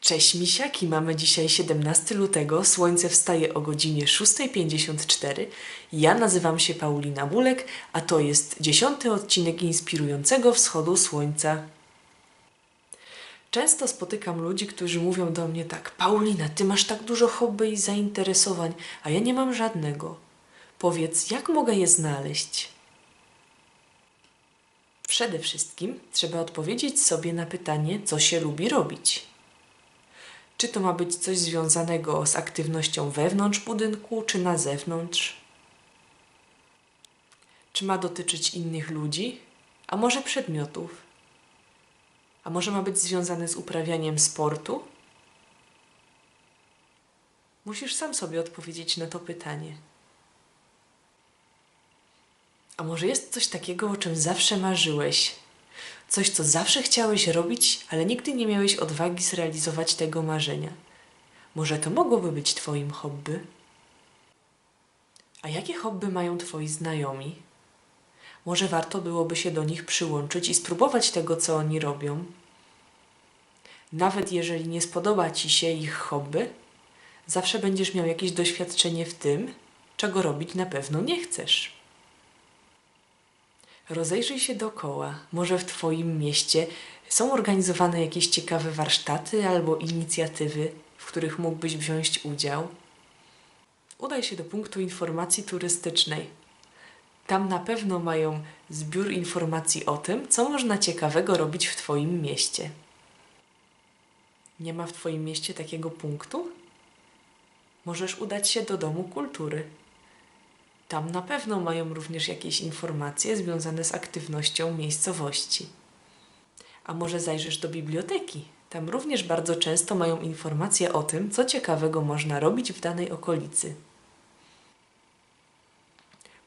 Cześć misiaki, mamy dzisiaj 17 lutego, słońce wstaje o godzinie 6.54. Ja nazywam się Paulina Bulek, a to jest dziesiąty odcinek inspirującego wschodu słońca. Często spotykam ludzi, którzy mówią do mnie tak: Paulina, ty masz tak dużo hobby i zainteresowań, a ja nie mam żadnego. Powiedz, jak mogę je znaleźć? Przede wszystkim trzeba odpowiedzieć sobie na pytanie, co się lubi robić. Czy to ma być coś związanego z aktywnością wewnątrz budynku, czy na zewnątrz? Czy ma dotyczyć innych ludzi, a może przedmiotów? A może ma być związane z uprawianiem sportu? Musisz sam sobie odpowiedzieć na to pytanie. A może jest coś takiego, o czym zawsze marzyłeś? Coś, co zawsze chciałeś robić, ale nigdy nie miałeś odwagi zrealizować tego marzenia. Może to mogłoby być Twoim hobby? A jakie hobby mają Twoi znajomi? Może warto byłoby się do nich przyłączyć i spróbować tego, co oni robią? Nawet jeżeli nie spodoba Ci się ich hobby, zawsze będziesz miał jakieś doświadczenie w tym, czego robić na pewno nie chcesz. Rozejrzyj się dookoła. Może w Twoim mieście są organizowane jakieś ciekawe warsztaty albo inicjatywy, w których mógłbyś wziąć udział. Udaj się do punktu informacji turystycznej. Tam na pewno mają zbiór informacji o tym, co można ciekawego robić w Twoim mieście. Nie ma w Twoim mieście takiego punktu? Możesz udać się do Domu Kultury. Tam na pewno mają również jakieś informacje związane z aktywnością miejscowości. A może zajrzysz do biblioteki? Tam również bardzo często mają informacje o tym, co ciekawego można robić w danej okolicy.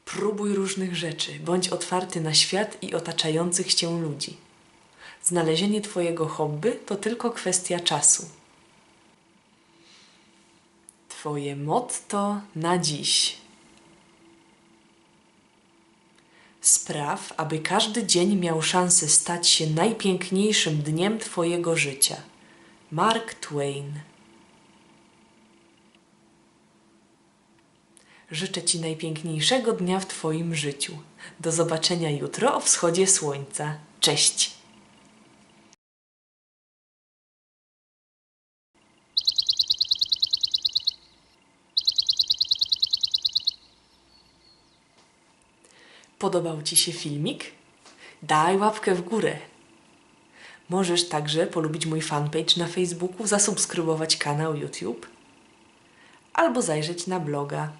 Próbuj różnych rzeczy, bądź otwarty na świat i otaczających cię ludzi. Znalezienie Twojego hobby to tylko kwestia czasu. Twoje motto na dziś. Spraw, aby każdy dzień miał szansę stać się najpiękniejszym dniem Twojego życia. Mark Twain. Życzę Ci najpiękniejszego dnia w Twoim życiu. Do zobaczenia jutro o wschodzie słońca. Cześć! Podobał Ci się filmik? Daj łapkę w górę. Możesz także polubić mój fanpage na Facebooku, zasubskrybować kanał YouTube albo zajrzeć na bloga